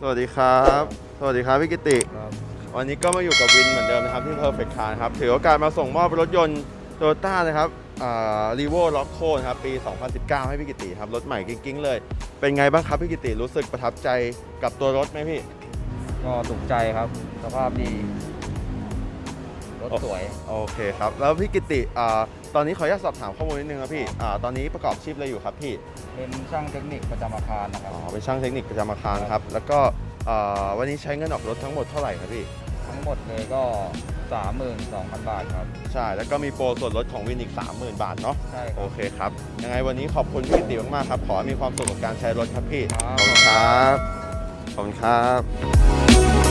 สวัสดีครับ สวัสดีครับพี่กิติครับวันนี้ก็มาอยู่กับวินเหมือนเดิมนะครับที่ Perfect Car นะครับ ถือโอกาสมาส่งมอบรถยนต์โตโยต้านะครับรีโวล็อกโคนะครับปี 2019 ให้พี่กิติครับ รถใหม่กิ๊งๆเลย เป็นไงบ้างครับพี่กิติรู้สึกประทับใจกับตัวรถไหมพี่ ก็ถูกใจครับ สภาพดี รถสวย โอเคครับ แล้วพี่กิติอ่าตอนนี้ขออนุญาตสอบถามข้อมูลนิดนึงครับพี่อ่าตอนนี้ประกอบอาชีพอะไรอยู่ครับพี่เป็นช่างเทคนิคประจำอาคารนะครับอ๋อเป็นช่างเทคนิคประจำอาคารครับ แล้วก็อ่าวันนี้ใช้เงินออกรถทั้งหมดเท่าไหร่ครับพี่ ทั้งหมดเลยก็ 32,000 บาทครับ ใช่ แล้วก็มีโปรส่วนลดของวินอีก 30,000 บาทเนาะ ใช่คโอรับเคครับ ยังไงวันนี้ขอบคุณพี่กิติมากๆครับ ขอให้มีความสุขกับการใช้รถครับพี่ครับขอบคุณครับ ขอบคุณครับ